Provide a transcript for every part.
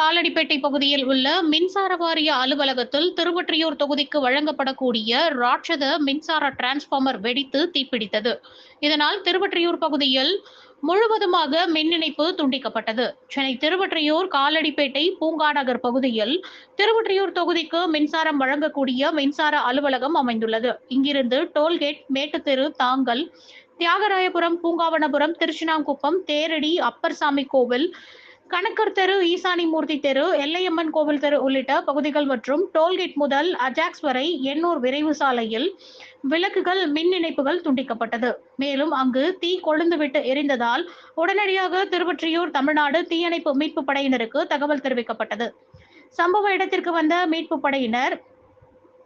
காலடிப்பேட்டை பகுதியில் உள்ள மின்சார வாரிய அலுவலகத்தில் திருவொற்றியூர் தொகுதிக்கு வழங்கப்படக்கூடிய ராட்சத மின்சார டிரான்ஸ்பார்மர் வெடித்து தீப்பிடித்தது. இதனால் திருவொற்றியூர் பகுதியில் முழுவதுமாக மின் இணைப்பு துண்டிக்கப்பட்டது. சென்னை திருவொற்றியூர் காலடிப்பேட்டை பூங்காநகர் பகுதியில் திருவொற்றியூர் தொகுதிக்கு மின்சாரம் வழங்கக்கூடிய மின்சார அலுவலகம் அமைந்துள்ளது. இங்கிருந்து டோல்கேட் மேட்டுத்தெரு தாங்கல் தியாகராயபுரம் பூங்காவனபுரம் திருச்சினாங்குப்பம் தேரடி அப்பர்சாமி கோவில் கணக்கர் தெரு ஈசானி மூர்த்தி தெரு எல்லையம்மன் கோவில் தெரு உள்ளிட்ட பகுதிகள் மற்றும் டோல்கேட் முதல் அஜாக்ஸ் வரை எண்ணூர் விரைவு சாலையில் விளக்குகள் மின் இணைப்புகள் துண்டிக்கப்பட்டது. மேலும் அங்கு தீ கொழுந்துவிட்டு எரிந்ததால் உடனடியாக திருவொற்றியூர் தமிழ்நாடு தீயணைப்பு மீட்பு படையினருக்கு தகவல் தெரிவிக்கப்பட்டது. சம்பவ இடத்திற்கு வந்த மீட்பு படையினர்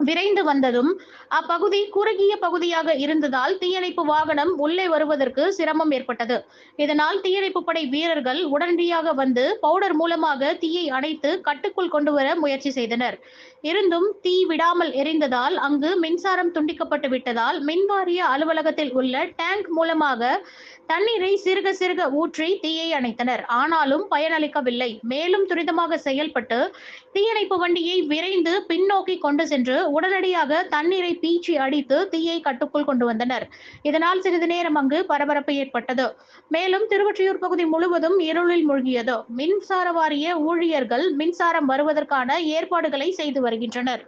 விரைந்து வந்ததும் அப்பகுதி குறுகிய பகுதியாக இருந்ததால் தீயணைப்பு வாகனம் உள்ளே வருவதற்கு சிரமம் ஏற்பட்டது. இதனால் தீயணைப்பு படை வீரர்கள் உடனடியாக வந்து பவுடர் மூலமாக தீயை அணைத்து கட்டுக்குள் கொண்டு வர முயற்சி செய்தனர். இருந்தும் தீ விடாமல் எரிந்ததால் அங்கு மின்சாரம் துண்டிக்கப்பட்டு விட்டதால் மின்வாரிய அலுவலகத்தில் உள்ள டேங்க் மூலமாக தண்ணீரை சிறுக சிறுக ஊற்றி தீயை அணைத்தனர். ஆனாலும் பயனளிக்கவில்லை. மேலும் துரிதமாக செயல்பட்டு தீயணைப்பு வண்டியை விரைந்து பின்னோக்கி கொண்டு சென்று உடனடியாக தண்ணீரை பீச்சி அடித்து தீயை கட்டுக்குள் கொண்டு வந்தனர். இதனால் சிறிது நேரம் அங்கு பரபரப்பு ஏற்பட்டது. மேலும் திருவொற்றியூர் பகுதி முழுவதும் இருளில் மூழ்கியது. மின்சார வாரிய ஊழியர்கள் மின்சாரம் வருவதற்கான ஏற்பாடுகளை செய்து வருகின்றனர்.